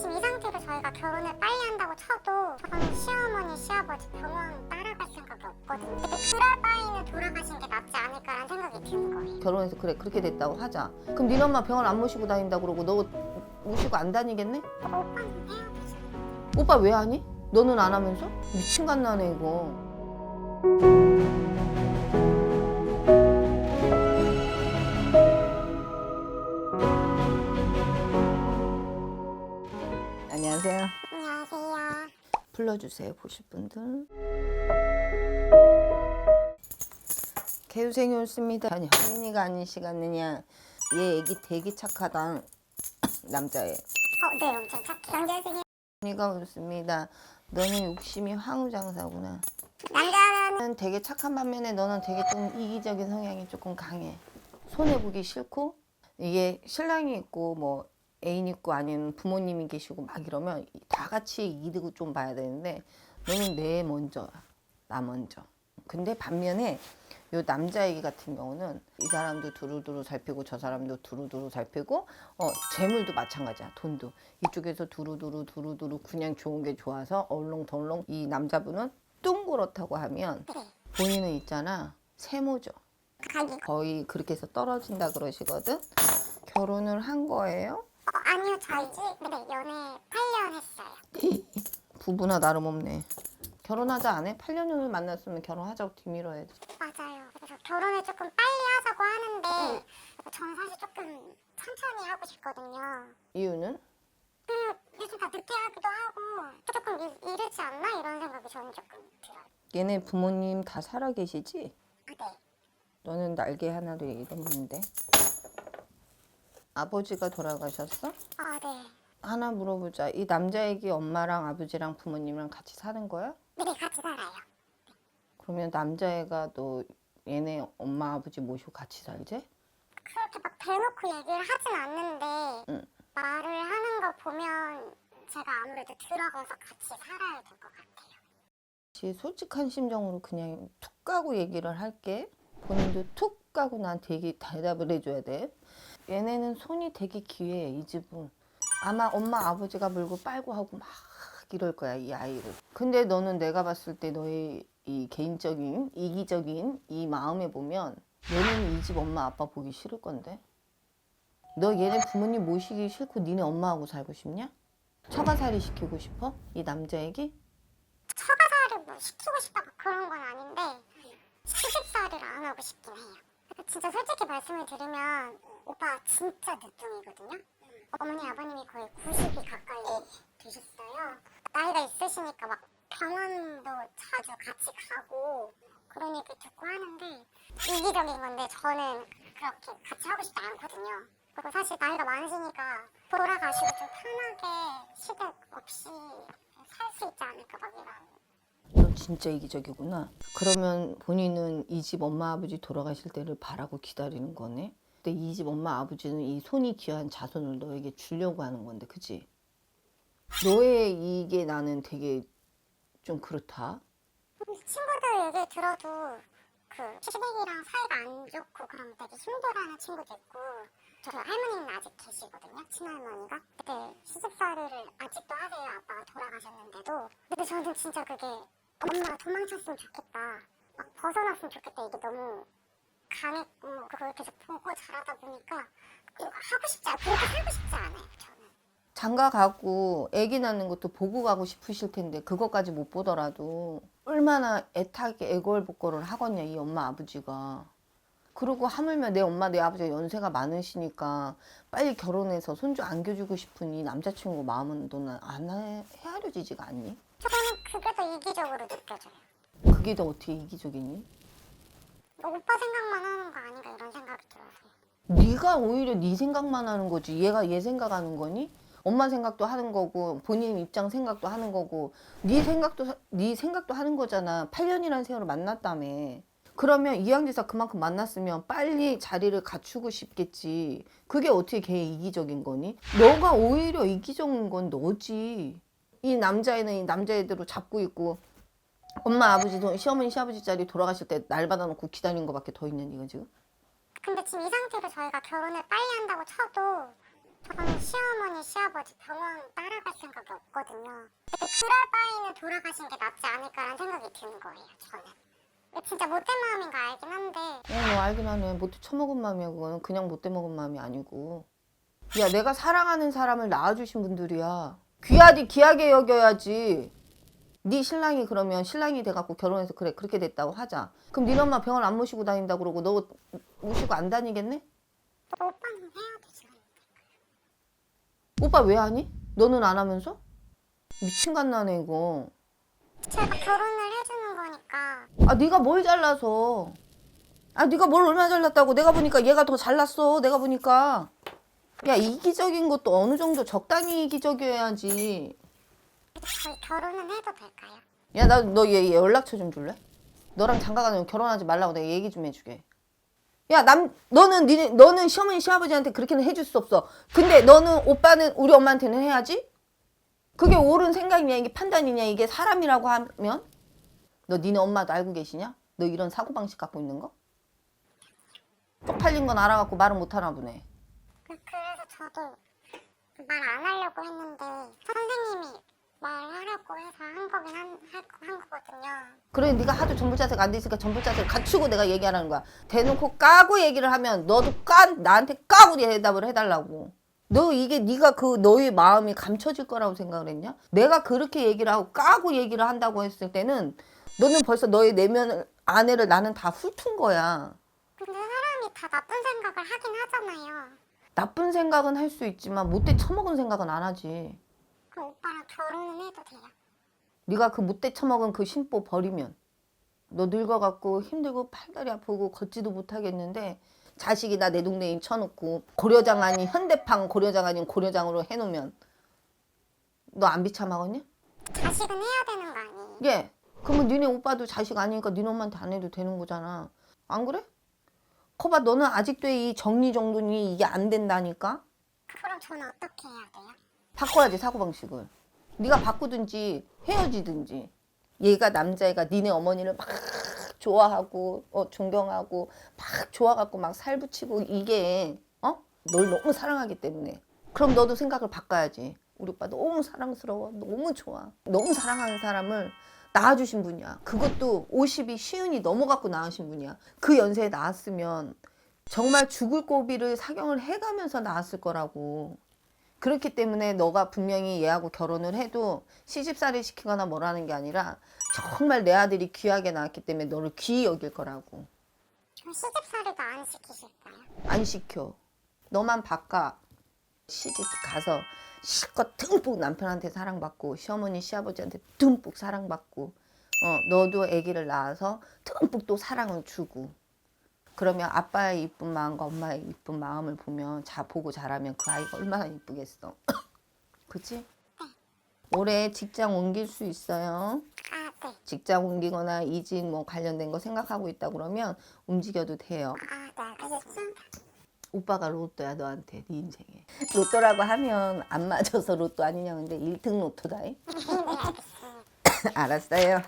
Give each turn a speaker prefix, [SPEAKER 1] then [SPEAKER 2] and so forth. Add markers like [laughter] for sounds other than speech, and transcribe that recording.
[SPEAKER 1] 지금 이 상태로 저희가 결혼을 빨리 한다고 쳐도 저는 시어머니, 시아버지 병원 따라갈 생각이 없거든요. 근데 그럴 바에는 돌아가신 게 낫지 않을까라는 생각이 드는 거예요.
[SPEAKER 2] 결혼해서 그래 그렇게 됐다고 하자. 그럼 니네 엄마 병원 안 모시고 다닌다 그러고 너 모시고 안 다니겠네?
[SPEAKER 1] 오빠는 해야 되죠.
[SPEAKER 2] 오빠 왜 하니? 너는 안 하면서? 미친 갓나네 이거. 불러주세요 보실 분들. 개우생이 옳습니다. 아니 혜민이가 아닌 시간느냐. 얘 애기 되게 착하다. [coughs] 남자애.
[SPEAKER 1] 어, 네, 엄청 착해. 남자분이
[SPEAKER 2] 혜민이가 옳습니다. 너는 욕심이 황우장사구나.
[SPEAKER 1] 남자는
[SPEAKER 2] 되게 착한 반면에 너는 되게 좀 이기적인 성향이 조금 강해. 손해 보기 싫고 이게 신랑이 있고 뭐 애인 있고 아니면 부모님이 계시고 막 이러면 다 같이 이득을 좀 봐야 되는데 너는 내 먼저야. 나 먼저. 근데 반면에 요 남자 얘기 같은 경우는 이 사람도 두루두루 살피고 저 사람도 두루두루 살피고 어 재물도 마찬가지야 돈도 이쪽에서 두루두루 두루두루 그냥 좋은 게 좋아서 얼렁덜렁 이 남자분은 뚱그렇다고 하면 본인은 있잖아 세모죠 거의 그렇게 해서 떨어진다 그러시거든 결혼을 한 거예요
[SPEAKER 1] 아니요, 저희 네, 연애 8년 했어요.
[SPEAKER 2] 부부나 다름없네 결혼하자 안 해? 8년 전에 만났으면 결혼하자고 뒤밀어야지
[SPEAKER 1] 맞아요. 그래서 결혼을 조금 빨리 하자고 하는데 저는 사실 조금 천천히 하고 싶거든요.
[SPEAKER 2] 이유는?
[SPEAKER 1] 그 요즘 다 늦게 하기도 하고 조금 이, 이르지 않나 이런 생각이 저는 조금 들어요.
[SPEAKER 2] 얘네 부모님 다 살아 계시지?
[SPEAKER 1] 아, 네.
[SPEAKER 2] 너는 날개 이런 분인데 아버지가 돌아가셨어?
[SPEAKER 1] 아, 네.
[SPEAKER 2] 하나 물어보자 이 남자 애기 엄마랑 아버지랑 부모님이랑 같이 사는 거야?
[SPEAKER 1] 네, 같이 살아요.
[SPEAKER 2] 그러면 남자애가 너 얘네 엄마 아버지 모시고 같이 살지?
[SPEAKER 1] 그렇게 막 대놓고 얘기를 하진 않는데
[SPEAKER 2] 응.
[SPEAKER 1] 말을 하는 거 보면 제가 아무래도 들어가서 같이 살아야 될 것 같아요.
[SPEAKER 2] 지 솔직한 심정으로 그냥 툭 까고 얘기를 할게. 본인도 툭 까고 나한테 얘기 대답을 해줘야 돼. 얘네는 손이 되게 귀해 이 집은. 아마 엄마 아버지가 물고 빨고 하고 막 이럴 거야 이 아이를. 근데 너는 내가 봤을 때 너의 이 개인적인 이기적인 이 마음에 보면 얘는 이 집 엄마 아빠 보기 싫을 건데. 너 얘네 부모님 모시기 싫고 니네 엄마하고 살고 싶냐? 처가살이 시키고 싶어? 이 남자에게?
[SPEAKER 1] 처가살이를 뭐 시키고 싶다고 그런 건 아닌데 시집살이를 안 하고 싶긴 해요. 그러니까 진짜 솔직히 말씀을 드리면 오빠 진짜 늦둥이거든요. 어머니 아버님이 거의 90이 가까이 되셨어요. 나이가 있으시니까 막 병원도 자주 같이 가고 그런 얘기 듣고 하는데 이기적인 건데 저는 그렇게 같이 하고 싶지 않거든요. 그리고 사실 나이가 많으시니까 돌아가시고 좀 편하게 시댁 없이 살 수 있지 않을까 막 이런
[SPEAKER 2] 너 진짜 이기적이구나. 그러면 본인은 이 집 엄마 아버지 돌아가실 때를 바라고 기다리는 거네. 근데 이 집 엄마 아버지는 이 손이 귀한 자손을 너에게 주려고 하는 건데, 그지? 너의 이게 나는 되게 좀 그렇다.
[SPEAKER 1] 친구들 얘기 들어도 그 시댁이랑 사이가 안 좋고 그럼 되게 힘들어하는 친구도 있고 저 할머니는 아직 계시거든요 친할머니가 그때 시집살이를 아직도 하세요 아빠가 돌아가셨는데도 근데 저는 진짜 그게 엄마가 도망쳤으면 좋겠다 막 벗어났으면 좋겠다 이게 너무 강했고 그걸 계속 보고 자라다 보니까 이거 하고 싶지 않아 그렇게 살고 싶지 않아요 저는
[SPEAKER 2] 장가 가고 아기 낳는 것도 보고 가고 싶으실 텐데 그것까지 못 보더라도 얼마나 애타게 애걸복걸을 하겠냐 이 엄마 아버지가 그리고 하물며 내 엄마 내 아버지가 연세가 많으시니까 빨리 결혼해서 손주 안겨주고 싶은 이 남자친구 마음은 너는 안 해- 헤아려지지가 않니?
[SPEAKER 1] 저는 그게 더 이기적으로 느껴져요
[SPEAKER 2] 그게 더 어떻게 이기적이니?
[SPEAKER 1] 뭐 오빠 생각만 하는 거 아닌가 이런 생각이 들어서
[SPEAKER 2] 네가 오히려 네 생각만 하는 거지. 얘가 얘 생각하는 거니? 엄마 생각도 하는 거고 본인 입장 생각도 하는 거고. 네 생각도 사- 네 생각도 하는 거잖아. 8년이라는 세월을 만났다며. 그러면 이양지사 그만큼 만났으면 빨리 자리를 갖추고 싶겠지. 그게 어떻게 걔 이기적인 거니? 너가 오히려 이기적인 건 너지. 이 남자애는 이 남자애대로 잡고 있고 엄마 아버지 도 시어머니 시아버지 자리 돌아가실 때 날 받아놓고 기다린 거밖에 더 있는 이거 지금?
[SPEAKER 1] 근데 지금 이 상태로 저희가 결혼을 빨리 한다고 쳐도 저는 시어머니, 시아버지 병원 따라갈 생각이 없거든요. 그럴 바에는 돌아가신 게 낫지 않을까라는 생각이 드는 거예요, 저는. 진짜 못된 마음인 거 알긴 한데
[SPEAKER 2] 어, 너 알긴 하네. 못돼 처먹은 마음이야, 그거는. 그냥 못돼 먹은 마음이 아니고. 야, 내가 사랑하는 사람을 낳아주신 분들이야. 귀하디 귀하게 여겨야지. 네 신랑이 그러면 신랑이 돼갖고 결혼해서 그래 그렇게 됐다고 하자. 그럼 니네 엄마 병원 안 모시고 다닌다 그러고 너 모시고 안 다니겠네?
[SPEAKER 1] 오빠는 해야 되지?
[SPEAKER 2] 오빠 왜 하니? 너는 안 하면서? 미친 갓나네 이거.
[SPEAKER 1] 제가 결혼을 해주는 거니까
[SPEAKER 2] 아 네가 뭘 잘라서? 아 네가 뭘 얼마나 잘났다고? 내가 보니까 얘가 더 잘났어. 내가 보니까. 야 이기적인 것도 어느 정도 적당히 이기적이어야지.
[SPEAKER 1] 저희 결혼은 해도 될까요?
[SPEAKER 2] 야 나 너 얘 연락처 좀 줄래? 너랑 장가가는 결혼하지 말라고 내가 얘기 좀 해주게. 야 남 너는 니네 너는 시어머니 시아버지한테 그렇게는 해줄 수 없어. 근데 너는 오빠는 우리 엄마한테는 해야지. 그게 옳은 생각이냐 이게 판단이냐 이게 사람이라고 하면 너 니네 엄마도 알고 계시냐? 너 이런 사고 방식 갖고 있는 거? 쪽팔린 건 알아갖고 말은 못하나 보네.
[SPEAKER 1] 그- 그래서 저도 말 안 하려고 했는데 선생님이 말하라고 해서 한 거긴 한, 할- 한 거거든요.
[SPEAKER 2] 그래 네가 하도 전부 자세가 안 돼 있으니까 전부 자세를 갖추고 내가 얘기하라는 거야. 대놓고 까고 얘기를 하면 너도 까 나한테 까고 대답을 해달라고. 너 이게 네가 그 너의 마음이 감춰질 거라고 생각을 했냐? 내가 그렇게 얘기를 하고 까고 얘기를 한다고 했을 때는 너는 벌써 너의 내면 아내를 나는 다 훑은 거야.
[SPEAKER 1] 근데 사람이 다 나쁜 생각을 하긴 하잖아요.
[SPEAKER 2] 나쁜 생각은 할 수 있지만 못돼 처먹은 생각은 안 하지.
[SPEAKER 1] 그럼 오빠랑 결혼은 해도 돼요?
[SPEAKER 2] 네가 그 못돼 처먹은 그 심보 버리면 너 늙어갖고 힘들고 팔다리 아프고 걷지도 못하겠는데 자식이 나 내 동네인 쳐놓고 고려장 아닌 현대판 고려장 아닌 고려장으로 해놓으면 너 안 비참하겠냐?
[SPEAKER 1] 자식은 해야 되는 거 아니에요?
[SPEAKER 2] 예. 그러면 니네 오빠도 자식 아니니까 니네 엄마한테 안 해도 되는 거잖아. 안 그래? 거봐 너는 아직도 이 정리정돈이 이게 안 된다니까?
[SPEAKER 1] 그럼 저는 어떻게 해야 돼요?
[SPEAKER 2] 바꿔야지 사고방식을 네가 바꾸든지 헤어지든지 얘가 남자애가 니네 어머니를 막 좋아하고 어, 존경하고 막 좋아갖고 막 살붙이고 이게 어? 널 너무 사랑하기 때문에. 그럼 너도 생각을 바꿔야지. 우리 오빠 너무 사랑스러워. 너무 좋아. 너무 사랑하는 사람을 낳아주신 분이야. 그것도 50이 시은이 넘어갖고 낳으신 분이야. 그 연세에 낳았으면 정말 죽을 고비를 사경을 해가면서 낳았을 거라고 그렇기 때문에 너가 분명히 얘하고 결혼을 해도 시집살이 시키거나 뭐라는 게 아니라 정말 내 아들이 귀하게 나왔기 때문에 너를 귀히 여길 거라고.
[SPEAKER 1] 그럼 시집살이도 안 시키실까요?
[SPEAKER 2] 안 시켜. 너만 바꿔. 시집 가서 실컷 듬뿍 남편한테 사랑받고 시어머니 시아버지한테 듬뿍 사랑받고 어 너도 아기를 낳아서 듬뿍 또 사랑을 주고 그러면 아빠의 이쁜 마음과 엄마의 이쁜 마음을 보면 자 보고 자라면 그 아이가 얼마나 이쁘겠어. [coughs] 그치? 올해 직장 옮길 수 있어요.
[SPEAKER 1] 아, 네.
[SPEAKER 2] 직장 옮기거나 이직 뭐 관련된 거 생각하고 있다 그러면 움직여도 돼요.
[SPEAKER 1] 아, 네, 알겠습니다.
[SPEAKER 2] 오빠가 로또야 너한테 네 인생에. 로또라고 하면 안 맞아서 로또 아니냐 근데 1등 로또다. 이.
[SPEAKER 1] 네. [coughs]
[SPEAKER 2] 알았어요.